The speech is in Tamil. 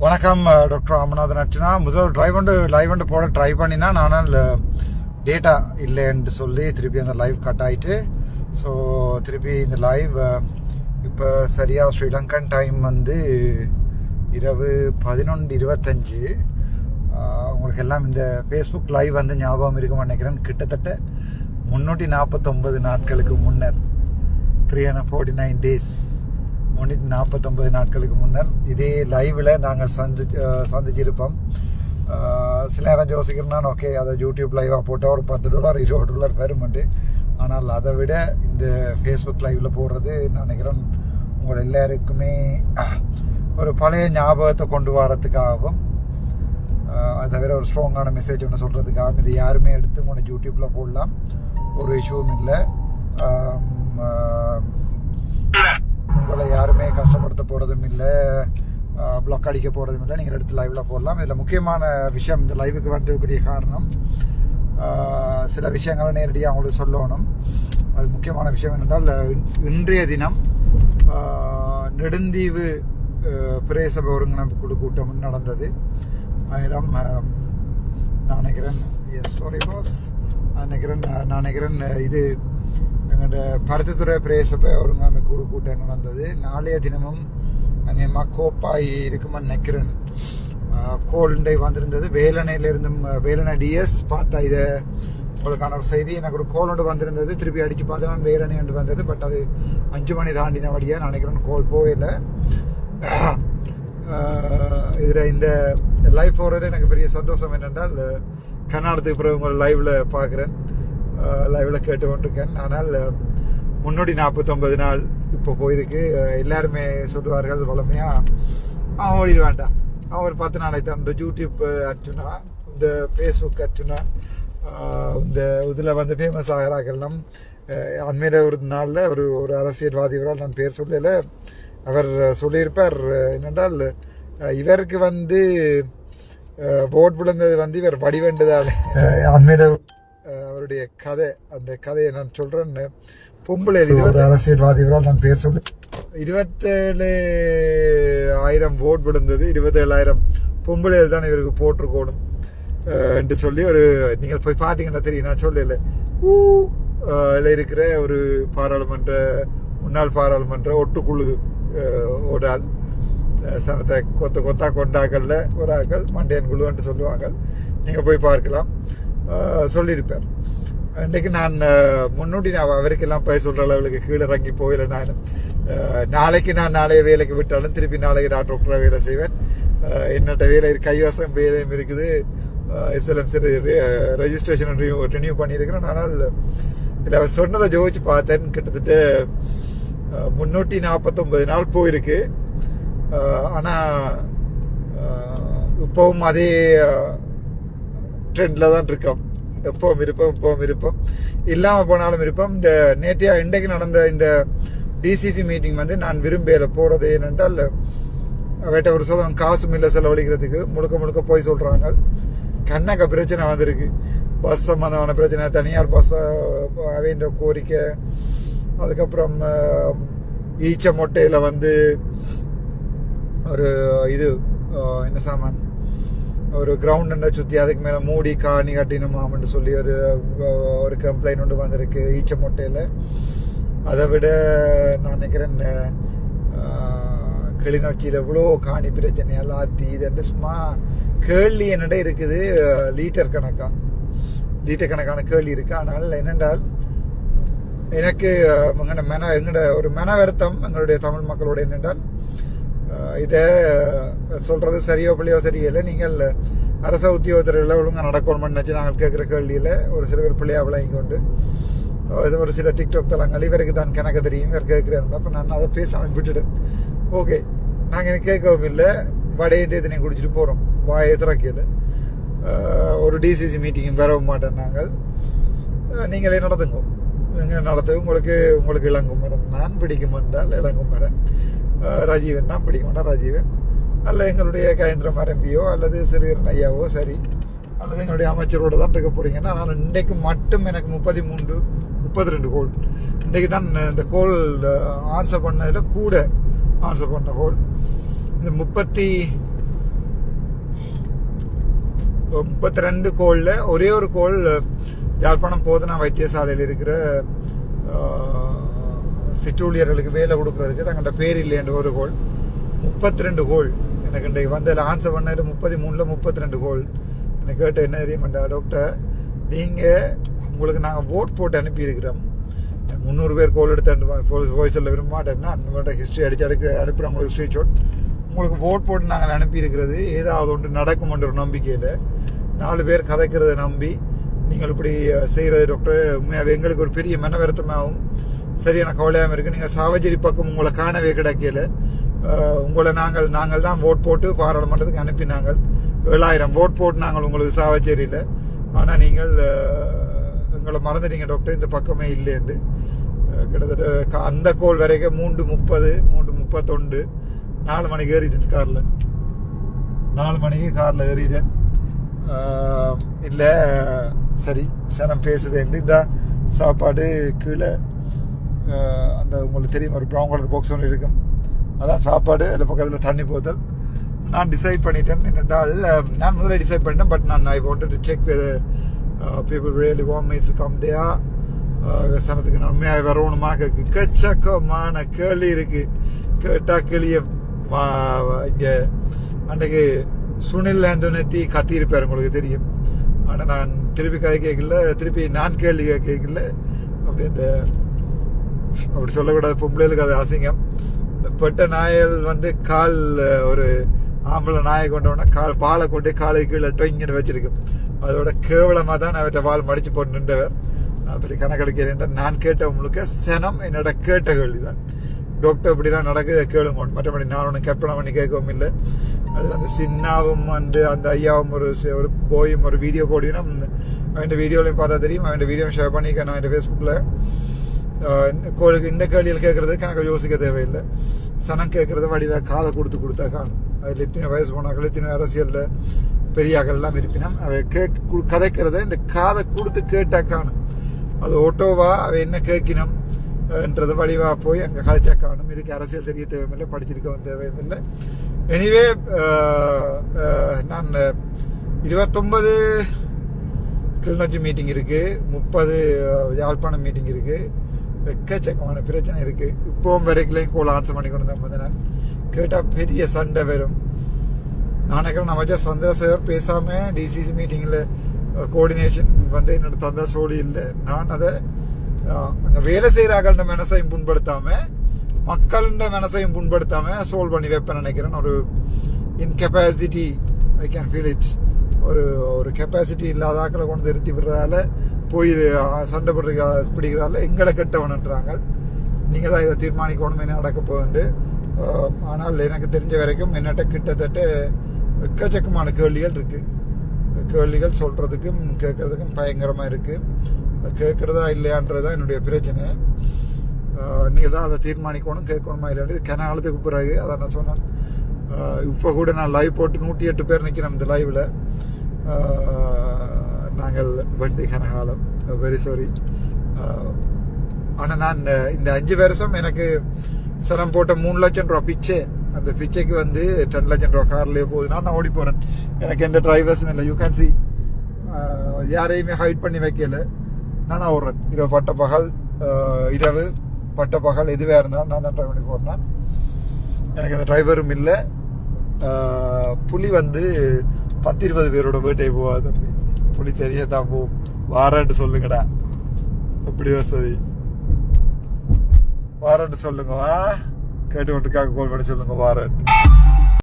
வணக்கம் டாக்டர் ராமநாதன் அர்ச்சனா. முதல்ல ட்ரைவ் வந்து லைவ் வந்து போட ட்ரை பண்ணினா நானும் டேட்டா இல்லைன்ட்டு சொல்லி திருப்பி அந்த லைவ் கட் ஆகிட்டு ஸோ திருப்பி இந்த லைவ் இப்போ சரியாக ஸ்ரீலங்கன் டைம் வந்து இரவு பதினொன்று இருபத்தஞ்சு. உங்களுக்கு எல்லாம் இந்த ஃபேஸ்புக் லைவ் வந்து ஞாபகம் இருக்கும்னு நினைக்கிறேன். கிட்டத்தட்ட முன்னூற்றி நாற்பத்தொம்பது நாட்களுக்கு முன்னர். Three hundred forty nine days முன்னூற்றி நாற்பத்தொம்பது நாட்களுக்கு முன்னர் இதே லைவில் நாங்கள் சந்தி சந்திச்சிருப்போம். சில நேரம் யோசிக்கிறேன்னா ஓகே அதை யூடியூப் லைவாக போட்டால் ஒரு பத்து டாலர் இருபது டாலர் வருமெண்டு ஆனால் அதை விட இந்த ஃபேஸ்புக் லைவில் போடுறது நான் நினைக்கிறேன் உங்கள் எல்லாருக்குமே ஒரு பழைய ஞாபகத்தை கொண்டு வரத்துக்காகவும் அதை தவிர ஒரு ஸ்ட்ராங்கான மெசேஜ் ஒன்று சொல்கிறதுக்காகவும் இது யாருமே எடுத்து உங்களோட யூடியூப்பில் போடலாம். ஒரு இஷ்யூவும் இல்லை. உங்களை யாருமே கஷ்டப்படுத்த போகிறதும் இல்லை. பிளாக் அடிக்க போகிறதும் இல்லை. நீங்கள் எடுத்து லைவில் போடலாம். இதில் முக்கியமான விஷயம் இந்த லைவுக்கு வந்ததுக்குரிய காரணம் சில விஷயங்களை நேரடியாக அவங்களுக்கு சொல்லணும். அது முக்கியமான விஷயம் என்னென்றால் இன்றைய தினம் நெடுந்தீவு ஆஹ் பிரதேச ஒருங்கிணைப்பு குழு கூட்டம் நடந்தது. ஆயிரம் நான் நினைக்கிறேன் எஸ் சாரி பாஸ் நினைக்கிறேன் நான் நினைக்கிறேன் இது எங்களோட பருத்தித்துறை பிரதேச ஒருங்காமை குழு கூட்டம் நடந்தது. நாளைய தினமும் அநேகமாக கோப்பாய் இருக்குமான்னு நினைக்கிறேன். கோல்டை வந்திருந்தது. வேலனையிலிருந்தும் வேலனை டிஎஸ் பார்த்தா இதை உங்களுக்கான ஒரு செய்தி. எனக்கு ஒரு கோல் ஒன்று வந்திருந்தது. திருப்பி அடித்து பார்த்தா நான் வேலனை என்று வந்தது. பட் அது அஞ்சு மணி தாண்டின வழியாக நினைக்கிறேன் கோல் போகல. இதில் இந்த லைவ் போகிறதுல எனக்கு பெரிய சந்தோஷம் என்னென்றால் கர்நாடகத்துக்கு பிறகு உங்கள் லைவில் பார்க்குறேன். லைவில் கேட்டு கொண்டிருக்கேன் ஆனால் முன்னோடி நாற்பத்தொம்பது நாள் இப்போ போயிருக்கு. எல்லாருமே சொல்லுவார்கள் வளமையாக அவன் ஓடிட வேண்டாம். அவன் ஒரு பத்து நாளைக்கு தான் இந்த யூடியூப் அர்ச்சுனா இந்த ஃபேஸ்புக் அர்ச்சுனா இந்த இதில் வந்து ஃபேமஸ் ஆகிறார்கள்லாம் அண்மையில் ஒரு நாளில் ஒரு ஒரு அரசியல்வாதிகளால் நான் பேர் சொல்லல. அவர் சொல்லியிருப்பார் என்னென்றால் இவருக்கு வந்து ஓட் விழுந்தது வந்து இவர் வடிவேண்டதால். அண்மையில் அவருடைய கதை அந்த கதையை நான் சொல்கிறேன் பொம்பளை ஒரு அரசியல்வாதிகளால் நான் பேர் சொல்லி இருபத்தேழு ஆயிரம் ஓட் விழுந்தது இருபத்தேழாயிரம் பொம்பளைகள் தான் இவருக்கு போட்டிருக்கணும் என்று சொல்லி ஒரு நீங்கள் போய் பார்த்தீங்கன்னா தெரியும் நான் சொல்லல. ஊ இதுல இருக்கிற ஒரு பாராளுமன்ற முன்னாள் பாராளுமன்ற ஒட்டுக்குழு அஹ் ஒரு ஆள் அஹ் சனத்தை கொத்த கொத்தா கொண்டாக்கல்ல ஒரு ஆக்கள் மண்டையன் குழுன்னு சொல்லுவாங்க. நீங்கள் போய் பார்க்கலாம். சொல்லியிருப்பார். இன்றைக்கு நான் அஹ், முன்னூட்டி நான் அவருக்கெல்லாம் போய் சொல்கிற அளவுக்கு கீழே இறங்கி போயில நான். நாளைக்கு நான் நாளைய வேலைக்கு விட்டாலும் திருப்பி நாளைக்கு நான் டாக்டராக வேலை செய்வேன். என்னட்ட வேலை கைவசம் வேலையும் இருக்குது. எஸ்எல்எம்சி ரெஜிஸ்ட்ரேஷன் ரினியூ பண்ணியிருக்கிறேன். ஆனால் இதில் அவர் சொன்னதை ஜோதிச்சு பார்த்தேன். கிட்டத்தட்ட முன்னூற்றி நாற்பத்தொம்பது நாள் போயிருக்கு. ஆனால் இப்போவும் அதே ட்ரெண்டில் தான் இருக்கோம். எப்பவும் இருப்போம் இப்பவும் இருப்போம் இல்லாமல் போனாலும் இருப்போம் இந்த நேற்றையா இன்றைக்கு நடந்த இந்த டிசிசி மீட்டிங் வந்து நான் விரும்பியில் போகிறது ஏனென்றால் அவட்ட ஒரு சதம் காசும் இல்லை செலவழிக்கிறதுக்கு. முழுக்க முழுக்க போய் சொல்கிறாங்க கண்ணக்க பிரச்சனை வந்திருக்கு. பஸ் சம்மந்தமான பிரச்சனை தனியார் பஸ்ஸை அவைன்ற கோரிக்கை. அதுக்கப்புறம் ஈச்ச மொட்டையில் வந்து ஒரு இது என்ன சாமான்? ஒரு கிரவுண்டை சுற்றி அதுக்கு மேலே மூடி காணி கட்டினுமாம்னு சொல்லி ஒரு ஒரு கம்ப்ளைண்ட் ஒன்று வந்திருக்கு ஈச்ச மொட்டையில். அதை விட நான் நினைக்கிறேன் அஹ், கிளிநொச்சியில் இவ்வளோ காணி பிரச்சனையெல்லாம் ஆத்தி இதுன்ட்டு சும்மா கேள்வி என்னடா இருக்குது லீட்டர் கணக்காக லீட்டர் கணக்கான கேள்வி இருக்குது ஆனால் என்னென்றால் எனக்கு எங்களோட எங்கட மன எங்கட ஒரு மன வருத்தம் எங்களுடைய தமிழ் மக்களோட என்னென்றால் இதை சொல்கிறது சரியோ பிள்ளையோ சரியில்லை நீங்கள் அரச உத்தியோகத்தர்கள் ஒழுங்காக நடக்கணும்னு நினச்சி நாங்கள் கேட்குற கேள்வியில் ஒரு சில பேர் பிள்ளையா விளங்கி கொண்டு இது ஒரு சில டிக்டாக் தளங்கள் இவருக்கு தான் கணக்கு தெரியும் இவர் கேட்குறேன் அப்போ நான் அதை பேசாமல் விட்டுட்டேன். ஓகே நாங்கள் எனக்கு கேட்கவும் இல்லை. வடையை தேத்தினை குடிச்சிட்டு போகிறோம் வாயை திறக்கையில் ஒரு டிசிசி மீட்டிங்கும் வரவும் மாட்டோம் நாங்கள். நீங்களே நடத்துங்க. நீங்கள் நடத்த. உங்களுக்கு உங்களுக்கு இளங்கும் மரம் நான் பிடிக்கும் என்றால் இளங்கும் மரம் ரஜீவன் தான் பிடிக்கும்னா ரஜீவன். அல்ல எங்களுடைய கயந்திரமார் எம்பியோ அல்லது சிறுகரன் ஐயாவோ சரி. அல்லது எங்களுடைய அமைச்சரோடு தான் இருக்க போகிறீங்கன்னா நான் இன்றைக்கு மட்டும் எனக்கு முப்பத்தி மூன்று முப்பத்தி ரெண்டு கோல். இன்றைக்கு தான் இந்த கோல் ஆன்சர் பண்ணதில் கூட ஆன்சர் பண்ண கோல். இந்த முப்பத்தி முப்பத்தி ரெண்டு கோலில் ஒரே ஒரு கோல் யாழ்ப்பாணம் போதனா வைத்தியசாலையில் இருக்கிற சிற்றூழியர்களுக்கு வேலை கொடுக்கறதுக்கு தங்கள்கிட்ட பேர் இல்லைன்ற ஒரு கோல் முப்பத்தி ரெண்டு கோல் எனக்கு இன்றைக்கு வந்ததில் ஆன்சர் பண்ணது முப்பத்தி மூணில் முப்பத்தி ரெண்டு கோல் என்னை கேட்ட என்ன தெரியுமாண்டா டாக்டர் நீங்கள் உங்களுக்கு நாங்கள் ஓட் போட்டு அனுப்பியிருக்கிறோம். முந்நூறு பேர் கோல் எடுத்து போய் சொல்ல விரும்ப மாட்டேன்னா ஹிஸ்ட்ரி அடிச்சு அடிக்க அனுப்புகிறோம் உங்களுக்கு ஸ்ட்ரீட் ஷோட் உங்களுக்கு ஓட் போட்டு நாங்கள் அனுப்பியிருக்கிறது ஏதாவது ஒன்று நடக்கும்ன்ற ஒரு நம்பிக்கையில். நாலு பேர் கதைக்கிறத நம்பி நீங்கள் இப்படி செய்கிறது டாக்டர் உண்மையாகவே எங்களுக்கு ஒரு பெரிய மன வருத்தமாகவும் சரியான கவலையாகவும் இருக்குது நீங்கள் சாவஜரி பக்கம் உங்களை காணவே கிடைக்கல. உங்களை நாங்கள் நாங்கள் தான் ஓட் போட்டு பாராளுமன்றத்துக்கு அனுப்பினாங்கள் ஏழாயிரம் ஓட் போட்டு நாங்கள் உங்களுக்கு சாவச்சேரியில் ஆனால் நீங்கள் எங்களை மறந்துட்டீங்க டாக்டர் இந்த பக்கமே இல்லைன்னு கிட்டத்தட்ட அந்த கோல் வரைக்கும் மூன்று முப்பது மூன்று முப்பத்தொண்டு நாலு மணிக்கு ஏறிட்டேன் காரில். நாலு மணிக்கு காரில் ஏறிட்டேன். இல்லை சரி சனம் பேசுதேன்ட்டு இந்த சாப்பாடு கீழே அந்த உங்களுக்கு தெரியும் ஒரு ப்ரௌன் கலர் பாக்ஸ் ஒன்று இருக்கும். அதான் சாப்பாடு அதில் பக்கத்தில் தண்ணி போத்தல். நான் டிசைட் பண்ணிட்டேன். என்னென்றால் நான் முதல்ல டிசைட் பண்ணிட்டேன் பட் நான் I wanted to check with people really want me come there சனத்துக்கு நன்மையாக வரணுமா? கச்சக்கமான கேள்வி இருக்குது கேட்டால் கிளிய இங்கே அன்றைக்கு சுனில் அந்தோனத்தி கத்தியிருப்பார் உங்களுக்கு தெரியும். ஆனால் நான் திருப்பி கதை கேட்கல திருப்பி நான் கேள்வி கேட்கல. அப்படி இந்த அப்படி சொல்லக்கூடாது. பொம்பளைகளுக்கு அது அசிங்கம். இந்த பெட்ட நாயல் வந்து கால் ஒரு ஆம்பளை நாயை கொண்டோன்னா கால் பாலை கொண்டு காலை கீழே டொங்கின்னு வச்சிருக்கும் அதோட கேவலமாக தான் அவற்றை வால் மடிச்சு போட்டு நின்றவர். நான் பெரிய கணக்கெடுக்கிறேன் நான் கேட்ட முழுக்க சனம் என்னோட கேட்ட கேள்வி தான். டாக்டர் இப்படிலாம் நடக்குது கேளுங்க. மற்றபடி நான் ஒன்றும் கற்பனை பண்ணி கேட்கவும் இல்லை. அதில் அந்த சின்னாவும் வந்து அந்த ஐயாவும் ஒரு ஒரு போயும் ஒரு வீடியோ போடினா அவன் வீடியோலையும் பார்த்தா தெரியும். அவன் வீடியோ ஷேர் பண்ணிக்க நான் ஃபேஸ்புக்கில் இந்த கேள்வியில் கேட்குறது கணக்கை யோசிக்க தேவையில்லை சனம் கேட்குறத வடிவாக காதை கொடுத்து கொடுத்தா காணும் அதில் எத்தனை வயசு போனாக்கள் எத்தனை அரசியலில் பெரியாக்கள் எல்லாம் இருப்பினும் அவை கேக் கதைக்கிறத இந்த காதை கொடுத்து கேட்டா காணும் அது ஓட்டோவா அவை என்ன கேட்கினோம் என்றது வடிவாக போய் அங்கே கதைச்சா காணும் இதுக்கு அரசியல் தெரிய தேவையில்லை படிச்சிருக்கவும் தேவையில்லை எனிவே நான் இருபத்தொன்பது கிளிநொச்சி மீட்டிங் இருக்குது முப்பது யாழ்ப்பாணம் மீட்டிங் இருக்குது எக்கச்சக்கமான பிரச்சனை இருக்கு. இப்போவும் வரைக்கும் கோல் ஆன்சர் பண்ணி கொண்டு தான் வந்தேன் நான் கேட்டால் பெரிய சண்டை வரும். நான் நினைக்கிறேன் அமைச்சர் சந்திரசேகர் பேசாம டிசிசி மீட்டிங்கில் கோஆர்டினேஷன் வந்து என்னோட தந்த சோழி இல்லை. நான் அதை அங்கே வேலை செய்கிறார்கள்ன்ற மனசையும் புண்படுத்தாம மக்கள்கிட்ட மனசையும் புண்படுத்தாம சோல்வ் பண்ணி வைப்பேன் நினைக்கிறேன். ஒரு incapacity I can feel it's ஒரு ஒரு கெப்பாசிட்டி இல்லாத ஆக்களை கொண்டு நிறுத்தி விடுறதால போய் சண்டை போடுற பிடிக்கிறதால எங்களை கெட்டவனுன்றாங்க. நீங்கள் தான் இதை தீர்மானிக்கணும் என்ன நடக்க போகுது ஆனால் எனக்கு தெரிஞ்ச வரைக்கும் என்னட்ட கிட்டத்தட்ட எக்கச்சக்கமான கேள்விகள் இருக்குது கேள்விகள் சொல்கிறதுக்கும் கேட்குறதுக்கும் பயங்கரமாக இருக்குது கேட்குறதா இல்லையான்றது தான் என்னுடைய பிரச்சனை. நீங்கள் தான் அதை தீர்மானிக்கணும் கேட்கணுமா இல்லையா கனாலத்துக்கு பிறகு அதை நான் சொன்னேன். இப்போ கூட நான் லைவ் போட்டு நூற்றி எட்டு பேர் நிற்கிறேன் இந்த லைவில் நாங்கள் வண்டி கனகாலம். வெரி சாரி ஆனால் நான் uh, இந்த அஞ்சு வருஷம் எனக்கு சிரம் போட்ட மூணு லட்சம் ரூபா பிச்சை. அந்த பிச்சைக்கு வந்து டென் லட்சம் ரூபா கார்லேயே போகுது. நான் ஓடி போகிறேன் எனக்கு எந்த டிரைவர்ஸும் இல்லை. யூ கேன் சி யாரையுமே ஹைட் பண்ணி வைக்கல. நான் ஓடுறேன். இரவு பட்ட பகல் uh, இரவு பட்ட பகல் எதுவாக இருந்தாலும் நான் தான் ட்ரைவ் பண்ணி போகிறேன் எனக்கு அந்த டிரைவரும் இல்லை. Uh, புலி வந்து பத்து இருபது பேரோட பேட்டை போவாது தம்பி. அப்படி தெரியாதா போ. வாரன்ட்டு சொல்லுங்கடா. எப்படி வசதி? வாரன்ட்டு சொல்லுங்க வா. கேட்டு மட்டுக்காக கால் பண்ணி சொல்லுங்க வாரன்ட்டு.